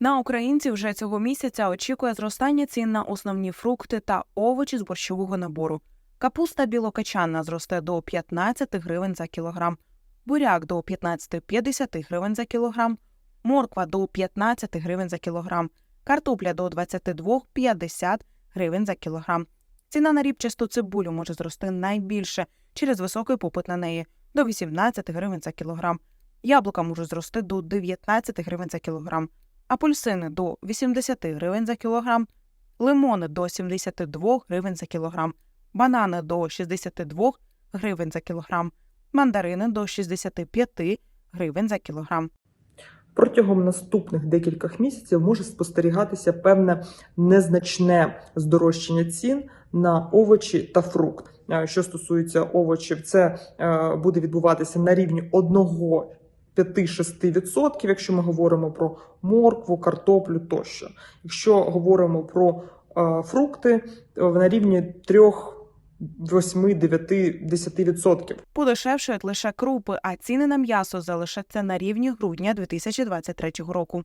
На українців вже цього місяця очікує зростання цін на основні фрукти та овочі з борщового набору. Капуста білокачанна зросте до 15 гривень за кілограм, буряк до 15,50 гривень за кілограм, морква до 15 гривень за кілограм, картопля до 22,50 гривень за кілограм. Ціна на рібчасту цибулю може зрости найбільше через високий попит на неї до 18 гривень за кілограм. Яблука можуть зрости до 19 гривень за кілограм, апельсини до 80 гривень за кілограм, лимони до 72 гривень за кілограм, банани до 62 гривень за кілограм, мандарини до 65 гривень за кілограм. Протягом наступних декількох місяців може спостерігатися певне незначне здорожчання цін на овочі та фрукт. Е, Що стосується овочів, це е, буде відбуватися на рівні 1-5-6%, якщо ми говоримо про моркву, картоплю тощо. Якщо говоримо про е, фрукти, на рівні 3, 8, 9, 10%. Подешевшують лише крупи, а ціни на м'ясо залишаться на рівні грудня 2023 року.